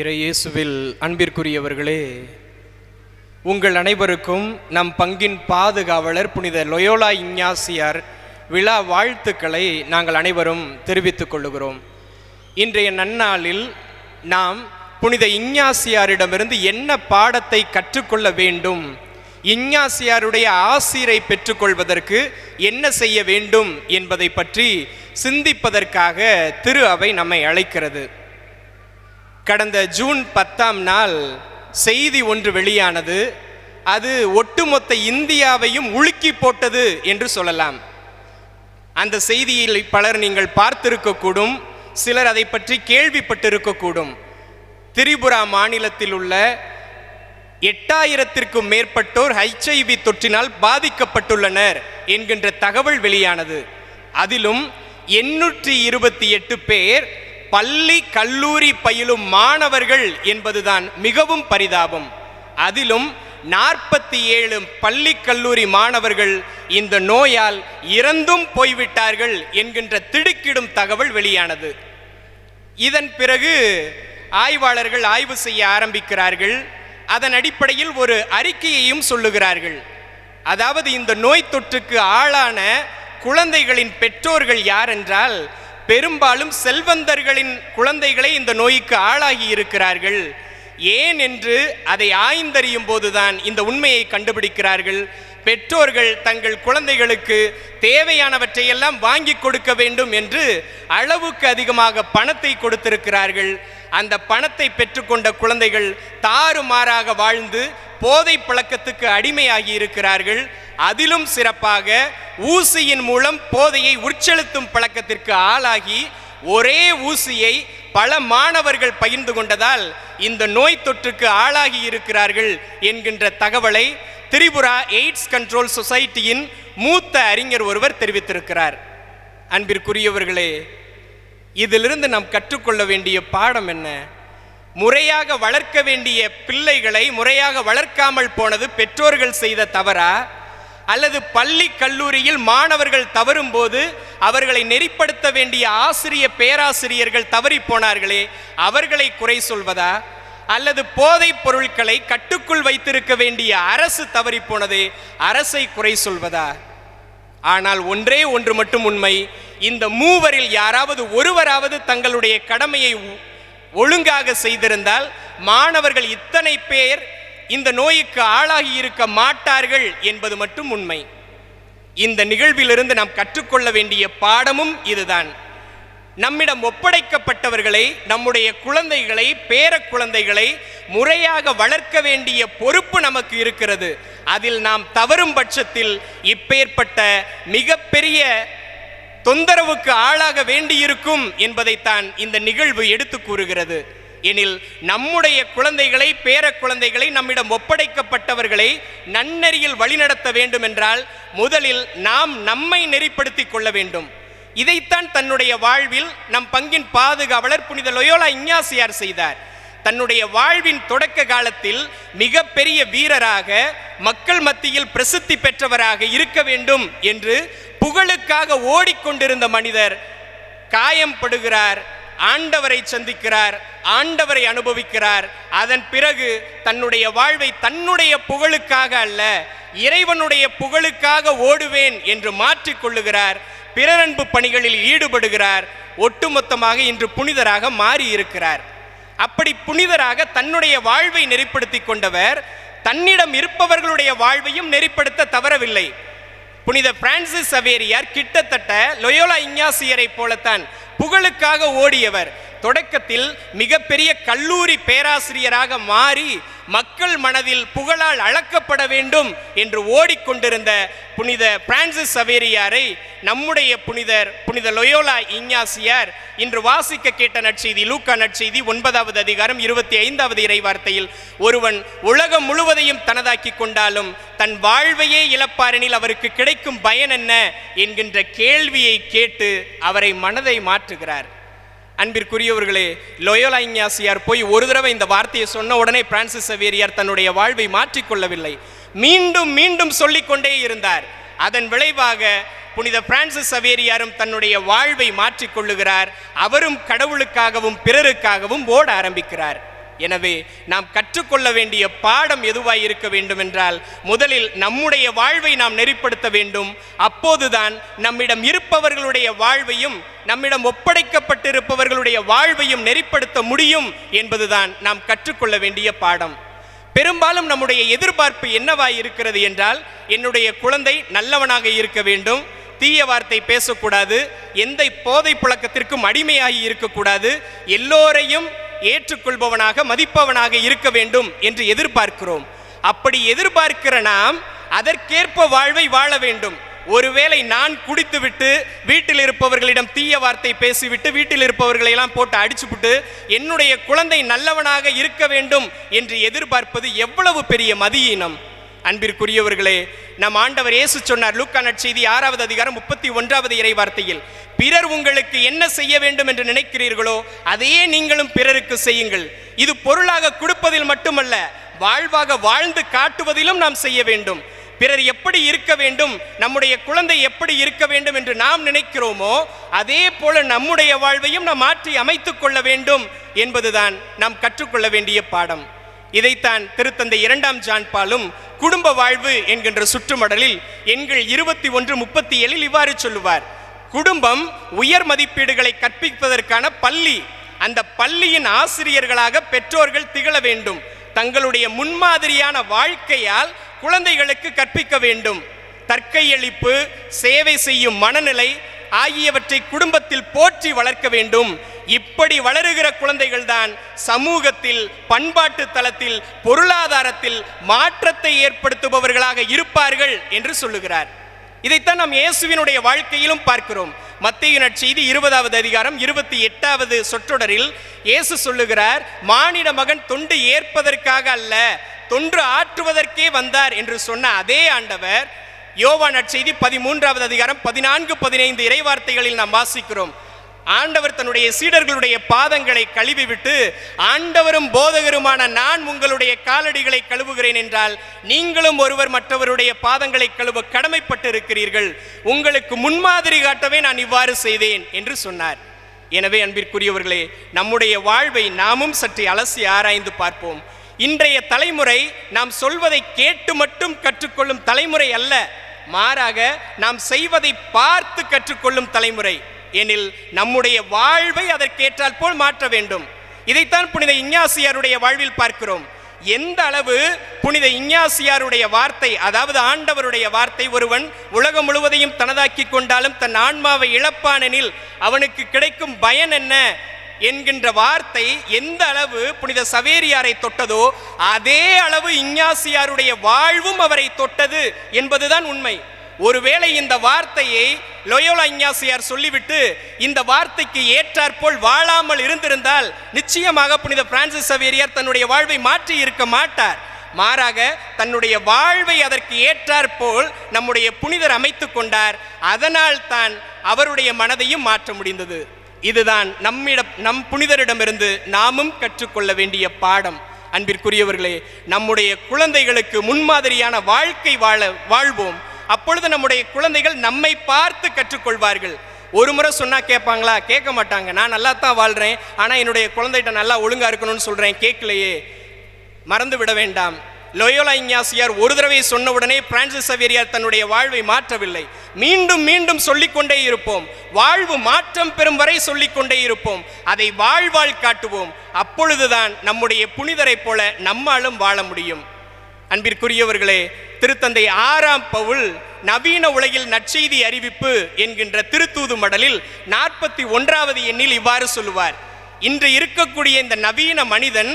இறையேசுவில் அன்பிற்குரியவர்களே உங்கள் அனைவருக்கும் நம் பங்கின் பாதுகாவலர் புனித லொயோலா இஞ்ஞாசியார் விழா வாழ்த்துக்களை நாங்கள் அனைவரும் தெரிவித்துக் கொள்ளுகிறோம். இன்றைய நன்னாளில் நாம் புனித இஞ்ஞாசியாரிடமிருந்து என்ன பாடத்தை கற்றுக்கொள்ள வேண்டும் இஞ்ஞாசியாருடைய ஆசிரை பெற்றுக்கொள்வதற்கு என்ன செய்ய வேண்டும் என்பதை பற்றி சிந்திப்பதற்காக திரு அவை நம்மை அழைக்கிறது. கடந்த ஜூன் பத்தாம் நாள் செய்தி ஒன்று வெளியானது. அது ஒட்டுமொத்த இந்தியாவையும் உலுக்கி போட்டது என்று சொல்லலாம். அந்த செய்தியில் பலர் நீங்கள் பார்த்திருக்கக்கூடும் சிலர் அதை பற்றி கேள்விப்பட்டிருக்கக்கூடும். திரிபுரா மாநிலத்தில் உள்ள எட்டாயிரத்திற்கும் மேற்பட்டோர் ஹெச்ஐவி தொற்றினால் பாதிக்கப்பட்டுள்ளனர் என்கின்ற தகவல் வெளியானது. அதிலும் எண்ணூற்றி இருபத்தி எட்டு பேர் பள்ளி கல்லூரி பயிலும் மாணவர்கள் என்பதுதான் மிகவும் பரிதாபம். அதிலும் நாற்பத்தி ஏழு பள்ளி கல்லூரி மாணவர்கள் இந்த நோயால் இறந்தும் போய்விட்டார்கள் என்கின்ற திடுக்கிடும் தகவல் வெளியானது. இதன் பிறகு ஆய்வாளர்கள் ஆய்வு செய்ய ஆரம்பிக்கிறார்கள். அதன் அடிப்படையில் ஒரு அறிக்கையையும் சொல்லுகிறார்கள். அதாவது இந்த நோய் தொற்றுக்கு ஆளான குழந்தைகளின் பெற்றோர்கள் யார் என்றால் பெரும்பாலும் செல்வந்தர்களின் குழந்தைகளை இந்த நோய்க்கு ஆளாகி இருக்கிறார்கள். ஏன் என்று அதை ஆய்ந்தறியும் போதுதான் இந்த உண்மையை கண்டுபிடிக்கிறார்கள். பெற்றோர்கள் தங்கள் குழந்தைகளுக்கு தேவையானவற்றையெல்லாம் வாங்கி கொடுக்க வேண்டும் என்று அளவுக்கு அதிகமாக பணத்தை கொடுத்திருக்கிறார்கள். அந்த பணத்தை பெற்றுக்கொண்ட குழந்தைகள் தாறுமாறாக வாழ்ந்து போதை பழக்கத்துக்கு அடிமையாகி இருக்கிறார்கள். அதிலும் சிறப்பாக ஊசியின் மூலம் போதையை உட்செலுத்தும் பழக்கத்திற்கு ஆளாகி ஒரே ஊசியை பல மாணவர்கள் பகிர்ந்து கொண்டதால் இந்த நோய் தொற்றுக்கு ஆளாகி இருக்கிறார்கள் என்கின்ற தகவலை திரிபுரா எய்ட்ஸ் கண்ட்ரோல் சொசைட்டியின் மூத்த அறிஞர் ஒருவர் தெரிவித்திருக்கிறார். அன்பிற்குரியவர்களே இதிலிருந்து நாம் கற்றுக்கொள்ள வேண்டிய பாடம் என்ன? முறையாக வளர்க்க வேண்டிய பிள்ளைகளை முறையாக வளர்க்காமல் போனது பெற்றோர்கள் செய்த தவறா? அல்லது பள்ளி கல்லூரியில் மாணவர்கள் தவறும் போது அவர்களை நெறிப்படுத்த வேண்டிய ஆசிரிய பேராசிரியர்கள் தவறி போனார்களே அவர்களை குறை சொல்வதா? அல்லது போதைப் பொருட்களை கட்டுக்குள் வைத்திருக்க வேண்டிய அரசு தவறி போனதே அரசை குறை சொல்வதா? ஆனால் ஒன்றே ஒன்று மட்டும் உண்மை இந்த மூவரில் யாராவது ஒருவராவது தங்களுடைய கடமையை ஒழுங்காக செய்திருந்தால் மாணவர்கள் இத்தனை பேர் இந்த நோய்க்கு ஆளாகி இருக்க மாட்டார்கள் என்பது மட்டும் உண்மை. இந்த நிகழ்விலிருந்து நாம் கற்றுக்கொள்ள வேண்டிய பாடமும் இதுதான். நம்மிடம் ஒப்படைக்கப்பட்டவர்களை நம்முடைய குழந்தைகளை பேர குழந்தைகளை முறையாக வளர்க்க வேண்டிய பொறுப்பு நமக்கு இருக்கிறது. அதில் நாம் தவறும் பட்சத்தில் இப்பேற்பட்ட மிகப்பெரிய தொந்தரவுக்கு ஆளாக வேண்டியிருக்கும் என்பதைத்தான் இந்த நிகழ்வு எடுத்து கூறுகிறது. எனில் நம்முடைய குழந்தைகளை பேர குழந்தைகளை நம்மிடம் ஒப்படைக்கப்பட்டவர்களை நன்னெறியில் வழிநடத்த வேண்டும் என்றால் முதலில் நாம் நம்மை நெறிப்படுத்திக் கொள்ள வேண்டும். இதைத்தான் தன்னுடைய வாழ்வில் நம் பங்கின் பாதுகாவலர் புனித லொயோலா இஞ்ஞாசியார் செய்தார். தன்னுடைய வாழ்வின் தொடக்க காலத்தில் மிகப்பெரிய வீரராக மக்கள் மத்தியில் பிரசித்தி பெற்றவராக இருக்க வேண்டும் என்று புகழுக்காக ஓடிக்கொண்டிருந்த மனிதர் காயம் படுகிறார் ஆண்டவரை சந்திக்கிறார் ஆண்டவரை அனுபவிக்கிறார். அதன் பிறகு தன்னுடைய வாழ்வை தன்னுடைய புகழுக்காக அல்ல இறைவனுடைய புகழுக்காக ஓடுவேன் என்று மாற்றிக்கொள்ளுகிறார் பிறரன்பு பணிகளில் ஈடுபடுகிறார். ஒட்டுமொத்தமாக இன்று புனிதராக மாறி இருக்கிறார் அப்படி புனிதராக தன்னுடைய வாழ்வை நெறிப்படுத்தி கொண்டவர் தன்னிடம் இருப்பவர்களுடைய வாழ்வையும் நெறிப்படுத்த தவறவில்லை. புனித பிரான்சிஸ் சவேரியார் கிட்டத்தட்ட லொயோலா இஞ்ஞாசியரை போலத்தான் புகழுக்காக ஓடியவர். தொடக்கத்தில் மிகப்பெரிய கல்லூரி பேராசிரியராக மாறி மக்கள் மனதில் புகழால் அளக்கப்பட வேண்டும் என்று ஓடிக்கொண்டிருந்த புனித பிரான்சிஸ் சவேரியாரை நம்முடைய புனிதர் புனித லொயோலா இஞ்ஞாசியார் இன்று வாசிக்க கேட்ட நற்செய்தி லூக்கா நற்செய்தி ஒன்பதாவது அதிகாரம் இருபத்தி ஐந்தாவது இறைவார்த்தையில் ஒருவன் உலகம் முழுவதையும் தனதாக்கி கொண்டாலும் தன் வாழ்வையே இழப்பாரெனில் அவருக்கு கிடைக்கும் பயன் என்ன? என்கின்ற கேள்வியை கேட்டு அவரை மனதை மாற்றுகிறார். அன்பிற்குரியவர்களே லொயோலா இஞ்ஞாசியார் போய் ஒரு தடவை இந்த வார்த்தையை சொன்ன உடனே பிரான்சிஸ் சவேரியார் தன்னுடைய வாழ்வை மாற்றிக்கொள்ளவில்லை. மீண்டும் மீண்டும் சொல்லிக்கொண்டே இருந்தார். அதன் விளைவாக புனித பிரான்சிஸ் சவேரியாரும் தன்னுடைய வாழ்வை மாற்றிக்கொள்ளுகிறார். அவரும் கடவுளுக்காகவும் பிறருக்காகவும் ஓட ஆரம்பிக்கிறார். எனவே நாம் கற்றுக்கொள்ள வேண்டிய பாடம் எதுவாய் இருக்க வேண்டும் என்றால் முதலில் நம்முடைய வாழ்வை நாம் நெறிப்படுத்த வேண்டும். அப்போதுதான் நம்மிடம் இருப்பவர்களுடைய வாழ்வையும் நம்மிடம் ஒப்படைக்கப்பட்டிருப்பவர்களுடைய வாழ்வையும் நெறிப்படுத்த முடியும் என்பதுதான் நாம் கற்றுக்கொள்ள வேண்டிய பாடம். பெரும்பாலும் நம்முடைய எதிர்பார்ப்பு என்னவாய் இருக்கிறது என்றால் என்னுடைய குழந்தை நல்லவனாக இருக்க வேண்டும். தீய வார்த்தை பேசக்கூடாது. எந்த போதை புழக்கத்திற்கும் அடிமையாகி இருக்கக்கூடாது. எல்லோரையும் ஏற்றுக்கொள்பவனாக மதிப்பவனாக இருக்க வேண்டும் என்று எதிர்பார்க்கிறோம். அப்படி எதிர்பார்க்கிற நாம் அதற்கேற்ப வாழ்வை வாழ வேண்டும். ஒருவேளை நான் குடித்துவிட்டு வீட்டில் இருப்பவர்களிடம் தீய வார்த்தை பேசிவிட்டு வீட்டில் இருப்பவர்களை எல்லாம் போட்டு அடிச்சுவிட்டு என்னுடைய குழந்தை நல்லவனாக இருக்க வேண்டும் என்று எதிர்பார்ப்பது எவ்வளவு பெரிய மதியீனம்? அன்பிற்குரியவர்களே நம் ஆண்டவர் இயேசு சொன்னார் லூக்கா நற்செய்தி ஆறாவது அதிகாரம் முப்பத்தி ஒன்றாவது இறை வார்த்தையில் பிறர் உங்களுக்கு என்ன செய்ய வேண்டும் என்று நினைக்கிறீர்களோ அதையே நீங்களும் பிறருக்கு செய்யுங்கள். இது பொருளாக கொடுப்பதில் மட்டுமல்ல வாழ்வாக வாழ்ந்து காட்டுவதிலும் நாம் செய்ய வேண்டும். பிறர் எப்படி இருக்க வேண்டும் நம்முடைய குழந்தை எப்படி இருக்க வேண்டும் என்று நாம் நினைக்கிறோமோ அதே போல நம்முடைய வாழ்வையும் நாம் மாற்றி அமைத்துக் கொள்ள வேண்டும் என்பதுதான் நாம் கற்றுக்கொள்ள வேண்டிய பாடம். இதைத்தான் திருத்தந்தை இரண்டாம் ஜான்பாலும் குடும்ப வாழ்வு என்கின்ற சுற்றுமடலில் எண்கள் இருபத்தி ஒன்று முப்பத்தி ஏழில் இவ்வாறு சொல்லுவார். குடும்பம் உயர் மதிப்பீடுகளை கற்பிப்பதற்கான பள்ளி. அந்த பள்ளியின் ஆசிரியர்களாக பெற்றோர்கள் திகழ வேண்டும். தங்களுடைய முன்மாதிரியான வாழ்க்கையால் குழந்தைகளுக்கு கற்பிக்க வேண்டும். தற்கையளிப்பு சேவை செய்யும் மனநிலை ஆகியவற்றை குடும்பத்தில் போற்றி வளர்க்க வேண்டும். இப்படி வளருகிற குழந்தைகள்தான் சமூகத்தில் பண்பாட்டு தளத்தில் பொருளாதாரத்தில் மாற்றத்தை ஏற்படுத்துபவர்களாக இருப்பார்கள் என்று சொல்லுகிறார். இதைத்தான் நாம் இயேசுவினுடைய வாழ்க்கையிலும் பார்க்கிறோம். மத்திய நற்செய்தி இருபதாவது அதிகாரம் இருபத்தி எட்டாவது சொற்றொடரில் இயேசு சொல்லுகிறார் மானிட மகன் தொண்டு ஏற்பதற்காக அல்ல தொன்று ஆற்றுவதற்கே வந்தார் என்று சொன்ன அதே ஆண்டவர் யோவா நற்செய்தி பதிமூன்றாவது அதிகாரம் பதினான்கு பதினைந்து இறைவார்த்தைகளில் நாம் வாசிக்கிறோம். ஆண்டவர் தன்னுடைய சீடர்களுடைய பாதங்களை கழுவிவிட்டு ஆண்டவரும் போதகருமான நான் உங்களுடைய காலடிகளை கழுவுகிறேன் என்றால் நீங்களும் ஒருவர் மற்றவருடைய பாதங்களை கழுவ கடமைப்பட்டு இருக்கிறீர்கள் உங்களுக்கு முன்மாதிரி காட்டவே நான் இவ்வாறு செய்தேன் என்று சொன்னார். எனவே அன்பிற்குரியவர்களே நம்முடைய வாழ்வை நாமும் சற்று அலசி ஆராய்ந்து பார்ப்போம். இன்றைய தலைமுறை நாம் சொல்வதை கேட்டு மட்டும் கற்றுக்கொள்ளும் தலைமுறை அல்ல மாறாக நாம் செய்வதை பார்த்து கற்றுக்கொள்ளும் தலைமுறை. எனில் நம்முடைய வாழ்வை அதற்கேற்றால் போல் மாற்ற வேண்டும். இதைத்தான் புனித இஞ்ஞாசியாருடைய வாழ்வில் பார்க்கிறோம். எந்த அளவு புனித இஞ்ஞாசியாருடைய வார்த்தை அதாவது ஆண்டவருடைய வார்த்தை ஒருவன் உலகம் முழுவதையும் தனதாக்கி கொண்டாலும் தன் ஆன்மாவை இழப்பானெனில் அவனுக்கு கிடைக்கும் பயன் என்ன என்கின்ற வார்த்தை எந்த அளவு புனித சவேரியாரை தொட்டதோ அதே அளவு இஞ்ஞாசியாருடைய வாழ்வும் அவரை தொட்டது என்பதுதான் உண்மை. ஒருவேளை இந்த வார்த்தையை லொயோலா இஞ்ஞாசியார் சொல்லிவிட்டு இந்த வார்த்தைக்கு ஏற்றாற்போல் வாழாமல் இருந்திருந்தால் நிச்சயமாக புனித பிரான்சிஸ் சவேரியார் தன்னுடைய வாழ்வை மாற்றி இருக்க மாட்டார். மாறாக தன்னுடைய வாழ்வை அதற்கு ஏற்றாற்போல் நம்முடைய புனிதர் அமைத்து கொண்டார். அதனால் தான் அவருடைய மனதையும் மாற்ற முடிந்தது. இதுதான் நம்மிடம் நம் புனிதரிடமிருந்து நாமும் கற்றுக்கொள்ள வேண்டிய பாடம். அன்பிற்குரியவர்களே நம்முடைய குழந்தைகளுக்கு முன்மாதிரியான வாழ்க்கை வாழ வாழ்வோம். அப்பொழுது நம்முடைய குழந்தைகள் நம்மை பார்த்து கற்றுக்கொள்வார்கள். ஒரு முறை சொன்னால் கேட்பாங்களா? கேட்க மாட்டாங்க. நான் நல்லா தான் வாழ்கிறேன் ஆனால் என்னுடைய குழந்தைகிட்ட நல்லா ஒழுங்காக இருக்கணும்னு சொல்கிறேன் கேட்கலையே. மறந்து விட வேண்டாம். லொயோலா இஞ்ஞாசியார் ஒரு தடவை சொன்ன உடனே பிரான்சிஸ் சவேரியார் தன்னுடைய வாழ்வை மாற்றவில்லை. மீண்டும் மீண்டும் சொல்லிக்கொண்டே இருப்போம். வாழ்வு மாற்றம் பெறும் வரை சொல்லிக்கொண்டே இருப்போம். அதை வாழ்வாள் காட்டுவோம். அப்பொழுதுதான் நம்முடைய புனிதரைப் போல நம்மாலும் வாழ முடியும். அன்பிற்குரியவர்களே திருத்தந்தை ஆறாம் பவுல் நவீன உலகில் நற்செய்தி அறிவிப்பு என்கின்ற திருத்தூது மடலில் நாற்பத்தி ஒன்றாவது எண்ணில் இவ்வாறு சொல்லுவார். இன்று இருக்கக்கூடிய இந்த நவீன மனிதன்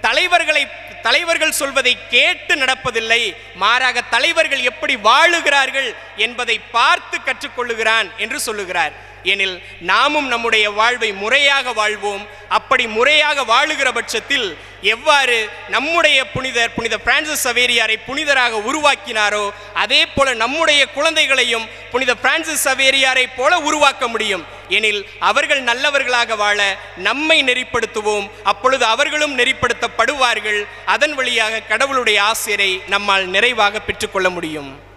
தலைவர்களை தலைவர்கள் சொல்வதை கேட்டு நடப்பதில்லை. மாறாக தலைவர்கள் எப்படி வாழுகிறார்கள் என்பதை பார்த்து கற்றுக்கொள்ளுகிறான் என்று சொல்லுகிறார். எனில் நாமும் நம்முடைய வாழ்வை முறையாக வாழ்வோம். அப்படி முறையாக வாழுகிற பட்சத்தில் எவ்வாறு நம்முடைய புனிதர் புனித பிரான்சிஸ் சவேரியாரை புனிதராக உருவாக்கினாரோ அதே போல நம்முடைய குழந்தைகளையும் புனித பிரான்சிஸ் சவேரியாரை போல உருவாக்க முடியும். எனில் அவர்கள் நல்லவர்களாக வாழ நம்மை நெறிப்படுத்துவோம். அப்பொழுது அவர்களும் நெறிப்படுத்தப்படுவார்கள். அதன் வழியாக கடவுளுடைய ஆசிரியரை நம்மால் நிறைவாக பெற்றுக்கொள்ள முடியும்.